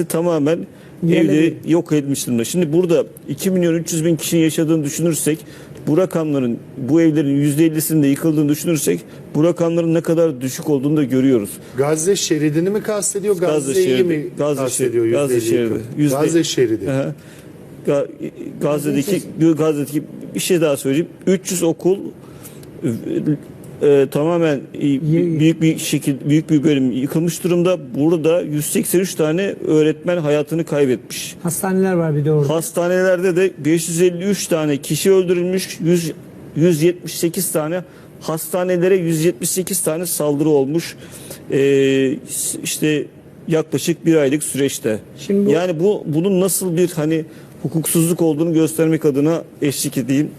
neredeyse tamamen evleri yok edilmiş durumda. Şimdi burada 2 milyon 300 bin kişinin yaşadığını düşünürsek bu rakamların bu evlerin %50'sinin de yıkıldığını düşünürsek bu rakamların ne kadar düşük olduğunu da görüyoruz. Gazze şeridini mi kastediyor, Gazze'yi şeridi, mi Gazze kastediyor? şeridi, Gazze %50 şeridi. yıkım? Yüzde- Gazze şeridi. Aha. Ga- Gazze'deki Gazze'deki bir şey daha söyleyeyim. 300 okul e, e, tamamen e, büyük bir şekil büyük bir bölüm yıkılmış durumda. Burada 183 tane öğretmen hayatını kaybetmiş. Hastaneler var bir de orada. Hastanelerde de 553 tane kişi öldürülmüş. 100, 178 tane hastanelere 178 tane saldırı olmuş. Ee, işte yaklaşık bir aylık süreçte. Şimdi bu- yani bu bunun nasıl bir hani hukuksuzluk olduğunu göstermek adına eşlik edeyim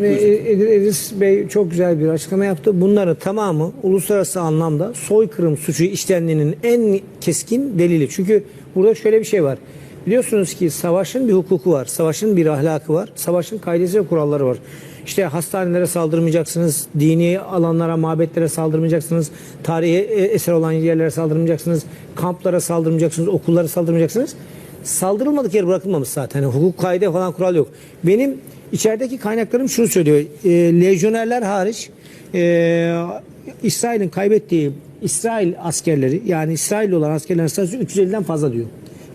buyurun. Ed- Edris Bey çok güzel bir açıklama yaptı. Bunların tamamı uluslararası anlamda soykırım suçu işlendiğinin en keskin delili. Çünkü burada şöyle bir şey var. Biliyorsunuz ki savaşın bir hukuku var. Savaşın bir ahlakı var. Savaşın kaidesi ve kuralları var. İşte hastanelere saldırmayacaksınız, dini alanlara, mabetlere saldırmayacaksınız, tarihi e, eser olan yerlere saldırmayacaksınız, kamplara saldırmayacaksınız, okullara saldırmayacaksınız. Saldırılmadık yer bırakılmamış zaten. Yani hukuk kaide falan kural yok. Benim içerideki kaynaklarım şunu söylüyor. E, lejyonerler hariç e, İsrail'in kaybettiği İsrail askerleri yani İsrail olan askerlerin sayısı 350'den fazla diyor.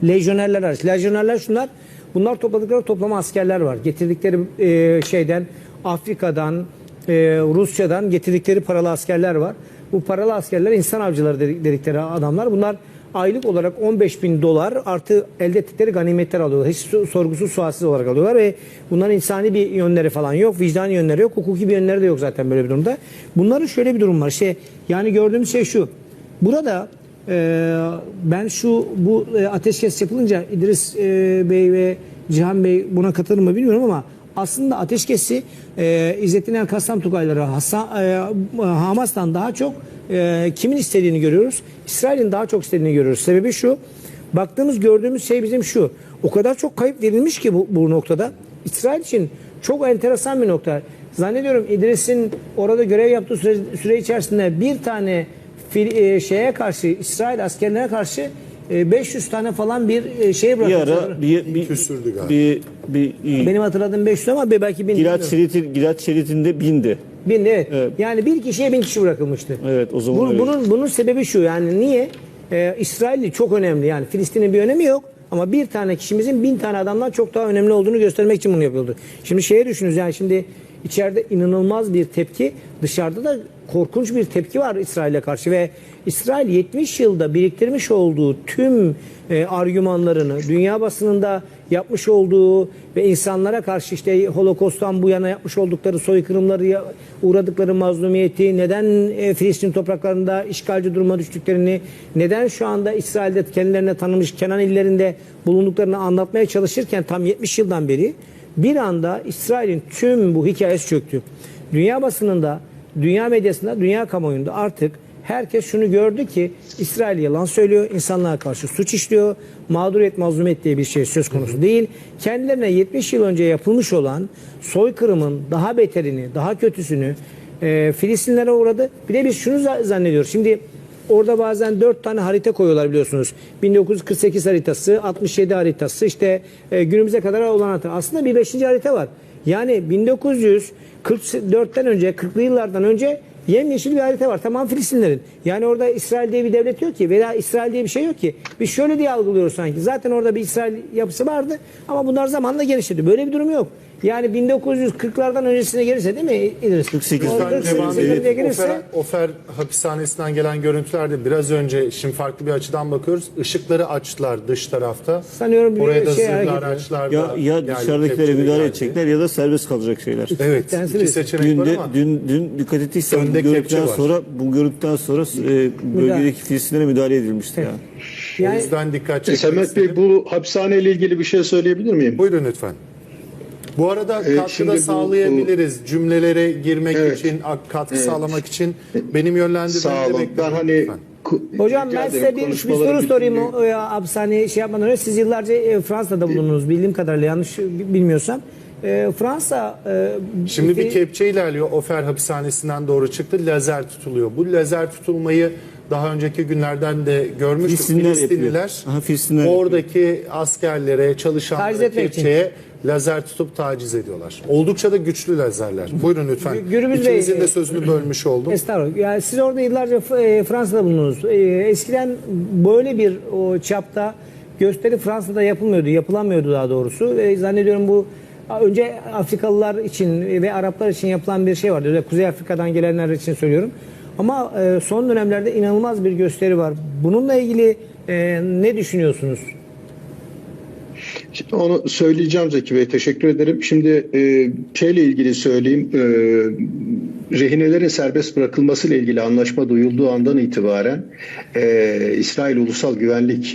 Lejyonerler hariç. Lejyonerler şunlar. Bunlar topladıkları toplama askerler var. Getirdikleri e, şeyden Afrika'dan, e, Rusya'dan getirdikleri paralı askerler var. Bu paralı askerler insan avcıları dedik- dedikleri adamlar. Bunlar aylık olarak 15 bin dolar artı elde ettikleri ganimetler alıyorlar. Hiç su- sorgusuz sualsiz olarak alıyorlar ve bunların insani bir yönleri falan yok. Vicdani yönleri yok. Hukuki bir yönleri de yok zaten böyle bir durumda. Bunların şöyle bir durum var. Şey, yani gördüğümüz şey şu. Burada e, ben şu bu e, ateşkes yapılınca İdris e, Bey ve Cihan Bey buna katılır mı bilmiyorum ama aslında ateşkesi e, İzzettin El Kassam Tugayları Hasan, e, Hamas'tan daha çok e, kimin istediğini görüyoruz. İsrail'in daha çok istediğini görüyoruz. Sebebi şu. Baktığımız gördüğümüz şey bizim şu. O kadar çok kayıp verilmiş ki bu, bu noktada. İsrail için çok enteresan bir nokta. Zannediyorum İdris'in orada görev yaptığı süre, süre içerisinde bir tane fil, e, şeye karşı İsrail askerlerine karşı e, 500 tane falan bir e, şey bir ara bir, bir, Küsürdü galiba. bir, bir, bir Benim hatırladığım 500 ama belki 1000. Gilat, şeridi, Gilat şeridinde bindi. Bin evet. Evet. Yani bir kişiye bin kişi bırakılmıştı. Evet, o zaman Bu- öyle. bunun bunun sebebi şu yani niye? Ee, İsrailli çok önemli yani Filistin'in bir önemi yok ama bir tane kişimizin bin tane adamdan çok daha önemli olduğunu göstermek için bunu yapıyordu. Şimdi şeye düşünün yani şimdi içeride inanılmaz bir tepki dışarıda da korkunç bir tepki var İsrail'e karşı ve İsrail 70 yılda biriktirmiş olduğu tüm e, argümanlarını dünya basınında yapmış olduğu ve insanlara karşı işte Holokost'tan bu yana yapmış oldukları soykırımları uğradıkları mazlumiyeti, neden e, Filistin topraklarında işgalci duruma düştüklerini, neden şu anda İsrail'de kendilerine tanımış Kenan illerinde bulunduklarını anlatmaya çalışırken tam 70 yıldan beri bir anda İsrail'in tüm bu hikayesi çöktü. Dünya basınında, dünya medyasında, dünya kamuoyunda artık herkes şunu gördü ki İsrail yalan söylüyor, insanlığa karşı suç işliyor, mağduriyet, mazlumiyet diye bir şey söz konusu değil. Kendilerine 70 yıl önce yapılmış olan soykırımın daha beterini, daha kötüsünü e, Filistinlere uğradı. Bir de biz şunu za- zannediyoruz. Şimdi orada bazen 4 tane harita koyuyorlar biliyorsunuz. 1948 haritası, 67 haritası, işte e, günümüze kadar olan harita. Aslında bir 5. harita var. Yani 1944'ten önce, 40'lı yıllardan önce yemyeşil bir harita var. Tamam Filistinlerin. Yani orada İsrail diye bir devlet yok ki veya İsrail diye bir şey yok ki. Biz şöyle diye algılıyoruz sanki. Zaten orada bir İsrail yapısı vardı ama bunlar zamanla genişledi. Böyle bir durum yok. Yani 1940'lardan öncesine gelirse değil mi İdris? 48'den O Lütfen 48'e devam gelirse edelim. Ofer, Ofer hapishanesinden gelen görüntülerde biraz önce şimdi farklı bir açıdan bakıyoruz. Işıkları açtılar dış tarafta. Sanıyorum bir Oraya da şey zırhlı araçlar Ya, ya dışarıdakilere müdahale geldi. edecekler ya da serbest kalacak şeyler. Evet. İki bir- seçenek Dün, var ama dün, dün dikkat ettiysen bu görüntüden sonra bu görüntüden sonra e, bölgedeki Filistinlere müdahale edilmişti ya. o Yani yüzden dikkat çekmek Semet Bey bu hapishaneyle ilgili bir şey söyleyebilir miyim? Buyurun lütfen. Bu arada Ee, katkıda şimdi bu- sağlayabiliriz. Cümlelere girmek Evet. için, katkı sağlamak için benim yönlendirmemi Sağ de olun. bekliyorum. Hani Lütfen. ku- Hocam rica ben ederim, size bir, bir konuşmaları soru sorayım bitireyim. o, ya, hapishaneye şey yapmadan önce. Siz yıllarca e, Fransa'da bulundunuz bildiğim kadarıyla yanlış bilmiyorsam. E, Fransa e, Şimdi bir kepçe ilerliyor. Ofer hapishanesinden doğru çıktı. Lazer tutuluyor. Bu lazer tutulmayı daha önceki günlerden de görmüştük. Filistinliler Filistinliler yapıyor. Aha, Filistinliler oradaki askerlere, Taciz çalışanlara, etmek için. kepçeye lazer tutup taciz ediyorlar. Oldukça da güçlü lazerler. Buyurun lütfen. Gü- Gürbüz Bey, İkinizin e, de sözünü bölmüş oldum. Estağfurullah. Yani siz orada yıllarca e, Fransa'da bulundunuz. E, eskiden böyle bir o çapta gösteri Fransa'da yapılmıyordu, yapılamıyordu daha doğrusu. Ve zannediyorum bu önce Afrikalılar için ve Araplar için yapılan bir şey vardı. Özellikle Kuzey Afrika'dan gelenler için söylüyorum. Ama e, son dönemlerde inanılmaz bir gösteri var. Bununla ilgili e, ne düşünüyorsunuz? Şimdi onu söyleyeceğim Zeki Bey. Teşekkür ederim. Şimdi e, şeyle ilgili söyleyeyim. E, rehinelerin serbest bırakılması ile ilgili anlaşma duyulduğu andan itibaren e, İsrail Ulusal Güvenlik